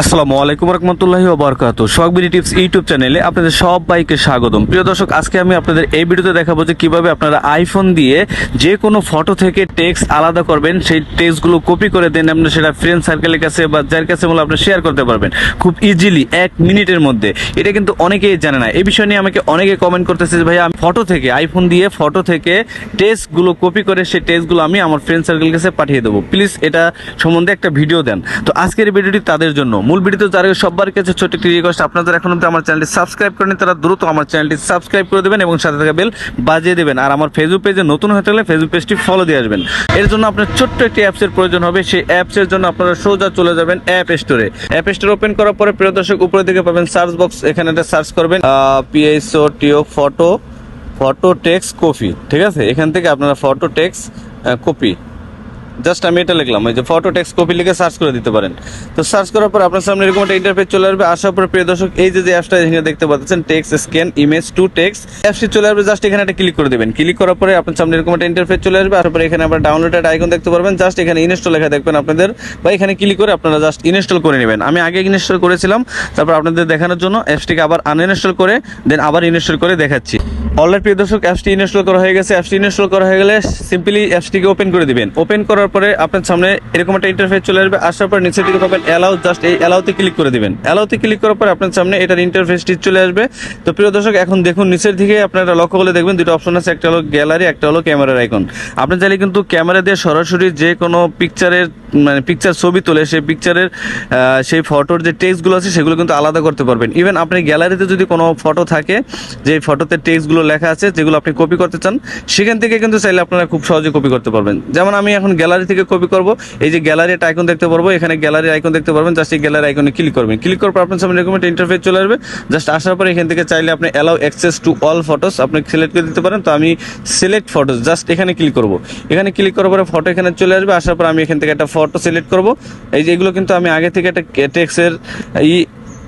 আসসালামু আলাইকুম রহমতুল্লাহি ওবরকাত সোহাগবিডি টিপস ইউটিউব চ্যানেলে আপনাদের সবাইকে স্বাগতম। প্রিয় দর্শক, আজকে আমি আপনাদের এই ভিডিওতে দেখাবো যে কীভাবে আপনারা আইফোন দিয়ে যে কোনো ফটো থেকে টেক্সট আলাদা করবেন, সেই টেক্সটগুলো কপি করে দেন, আপনি সেটা ফ্রেন্ড সার্কেলের কাছে বা যার কাছে বলে আপনি শেয়ার করতে পারবেন খুব ইজিলি এক মিনিটের মধ্যে। এটা কিন্তু অনেকেই জানে না। এই বিষয় নিয়ে আমাকে অনেকে কমেন্ট করতেছে যে ভাই আমি ফটো থেকে আইফোন দিয়ে ফটো থেকে টেক্সটগুলো কপি করে সেই টেক্সটগুলো আমি আমার ফ্রেন্ড সার্কেলের কাছে পাঠিয়ে দেবো। প্লিজ এটা সম্বন্ধে একটা ভিডিও দেন। তো আজকের ভিডিওটি তাদের জন্য। মূল ভিডিওতে যারা সবার কাছে ছোট একটি রিকোয়েস্ট আপনাদের এখন অব্দি আমার চ্যানেলটি সাবস্ক্রাইব করেন তারা দ্রুত আমার চ্যানেলটি সাবস্ক্রাইব করে দেবেন এবং সাথে থাকা বেল বাজিয়ে দেবেন। আর আমার ফেসবুক পেজে নতুন হয়ে থাকলে ফেসবুক পেজটি ফলো দিয়ে আসবেন। এর জন্য আপনার ছোট্ট একটি অ্যাপসের প্রয়োজন হবে। সেই অ্যাপসের জন্য আপনারা সোজা চলে যাবেন অ্যাপ স্টোরে অ্যাপ স্টোর ওপেন করার পরে প্রিয় দর্শক উপরে দিকে পাবেন সার্চ বক্স এখানে একটা সার্চ করবেন পিএসও টিও ফটো ফটো টেক্স কপি ঠিক আছে? এখান থেকে আপনারা ফটো টেক্স কপি জাস্ট আমি এটা লিখলাম, ওই যে ফটো টেক্সট কপি লিখে সার্চ করে দিতে পারেন। তো সার্চ করার পর আপনার সামনে এরকম একটা ইন্টারফেস চলে আসবে, আসার পর প্রিয় দর্শক, এই যে যে অ্যাপসটা এখানে দেখতে পাচ্ছেন text scan image to text অ্যাপসটি চলে আসবে জাস্ট এখানে একটা ক্লিক করে দেবেন। ক্লিক করার পরে আপনার সামনে এরকম একটা ইন্টারফেস চলে আসবে, আসার পরে এখানে আপনার ডাউনলোডেড আইকন দেখতে পারবেন জাস্ট এখানে ইনস্টল লেখা দেখবেন আপনাদের, বা এখানে ক্লিক করে আপনারা জাস্ট ইনস্টল করে নেবেন। আমি আগে ইনস্টল করেছিলাম, তারপর আপনাদের দেখানোর জন্য অ্যাপসটিকে আবার আনইনস্টল করে দেন আবার ইনস্টল করে দেখাচ্ছি। অলরেডি প্রিয় দর্শক অ্যাপসটি ইনস্টল করা হয়ে গেছে। অ্যাপসটি ইনস্টল করা হয়ে গেলে সিম্পলি অ্যাপসটিকে ওপেন করে দিবেন। ওপেন করার পরে আপনার সামনে এরকম একটা ইন্টারফেস চলে আসবে। আসার পর নিচের দিকে পাবেন অ্যালাউ জাস্ট এই অ্যালাউতে ক্লিক করে দিবেন। অ্যালাউতে ক্লিক করার পর আপনার সামনে এটার ইন্টারফেসটি চলে আসবে। তো প্রিয় দর্শক, এখন দেখুন নিচের দিকে আপনারা লক্ষ্য করলে দেখবেন দুটো অপশন আছে, একটা হলো গ্যালারি একটা হলো ক্যামেরার আইকন আপনি চাইলে কিন্তু ক্যামেরা দিয়ে সরাসরি যে কোনো পিকচারের মানে পিকচার ছবি তোলে সেই পিকচারের সেই ফটোর যে টেক্সটগুলো আছে, সেগুলো কিন্তু আলাদা করতে পারবেন। ইভেন আপনি গ্যালারিতে যদি কোনো ফটো থাকে, যে ফটোতে টেক্সটগুলো লেখা আছে, যেগুলো আপনি কপি করতে চান, সেখান থেকে কিন্তু চাইলে আপনারা খুব সহজে কপি করতে পারবেন। যেমন আমি এখন গ্যালারি থেকে কপি করব, এই যে গ্যালারি একটা আইকন দেখতে পারব, এখানে গ্যালারি আইকন দেখতে পারবেন জাস্ট এই গ্যালারি আইকনে ক্লিক করবেন। ক্লিক করার পর আপনার সামনে এরকম একটা ইন্টারফেস চলে আসবে জাস্ট আসার পরে এখান থেকে চাইলে আপনি allow access to all photos আপনি সিলেক্ট করে দিতে পারেন, তো আমি সিলেক্ট ফটোস জাস্ট এখানে ক্লিক করব। এখানে ক্লিক করার পরে ফটো এখানে চলে আসবে, আসার পর আমি এখান থেকে একটা ফটো সিলেক্ট করব। এই যে এগুলো কিন্তু আমি আগে থেকে একটা টেক্সের ই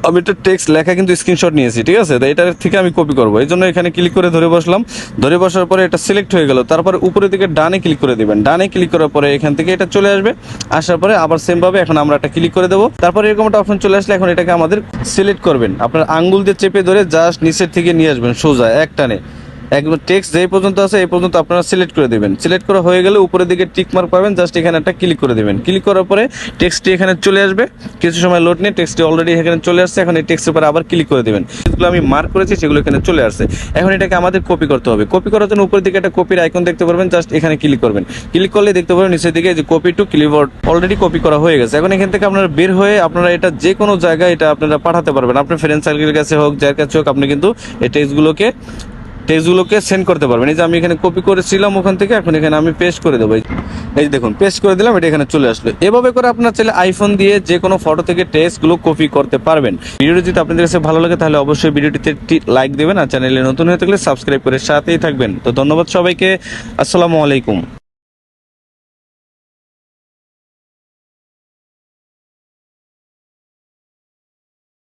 আমি একটা টেক্সট লেখা কিন্তু স্ক্রিনশট নিয়েছি, ঠিক আছে? তো এটার থেকে আমি কপি করব। এই জন্য এখানে ক্লিক করে ধরে বসলাম। ধরে বসার পরে এটা সিলেক্ট হয়ে গেল। তারপরে উপরের দিকে ডানে ক্লিক করে দেবেন। ডানে ক্লিক করার পরে এখান থেকে এটা চলে আসবে। আসার পরে আবার সেমভাবে এখন আমরা একটা ক্লিক করে দেবো। তারপরে এরকম একটা অপশন চলে আসলে এখন এটাকে আমাদের সিলেক্ট করবেন। আপনার আঙ্গুল দিয়ে চেপে ধরে জাস্ট নিচের থেকে নিয়ে আসবেন সোজা এক টানে একদম টেক্সট যেই পর্যন্ত আছে এই পর্যন্ত আপনারা সিলেক্ট করে দেবেন। সিলেক্ট করা হয়ে গেলে উপরের দিকে টিক মার্ক পাবেন জাস্ট এখানে একটা ক্লিক করে দেবেন। ক্লিক করার পরে টেক্সটটি এখানে চলে আসবে। কিছু সময় লোড নিয়ে টেক্সটটি অলরেডি এখানে চলে আসছে, এখন এই টেক্সটের উপরে আবার ক্লিক করে দেবেন। যেগুলো আমি মার্ক করেছি, সেগুলো এখানে চলে আসছে। এখন এটাকে আমাদের কপি করতে হবে। কপি করার জন্য উপরের দিকে একটা কপির আইকন দেখতে পারবেন জাস্ট এখানে ক্লিক করবেন। ক্লিক করলে দেখতে পাবেন নিচের দিকে যে copy to clipboard already copy করা হয়ে গেছে। এখন এখান থেকে আপনারা বের হয়ে আপনারা এটা যে কোনো জায়গায় এটা আপনারা পাঠাতে পারবেন। আপনার ফ্রেন্ড সার্কেলের কাছে হোক, যার কাছে হোক, আপনি কিন্তু এই টেক্সটগুলোকে টেক্সটগুলোকে সেন্ড করতে পারবেন। এই যে আমি এখানে কপি করেছিলাম ওখান থেকে, এখন এখানে আমি পেস্ট করে দেবো। এই- যে দেখুন পেস্ট করে দিলাম, এটা এখানে চলে আসলো। এভাবে করে আপনার চাইলে আইফোন দিয়ে যে কোনো ফটো থেকে টেস্টগুলো কপি করতে পারবেন। ভিডিওটি যদি আপনাদের কাছে ভালো লাগে, তাহলে অবশ্যই ভিডিওটিতে লাইক দেবেন আর চ্যানেলে নতুন হয়ে থাকলে সাবস্ক্রাইব করে সাথেই থাকবেন। তো ধন্যবাদ সবাইকে, আসসালামু আলাইকুম।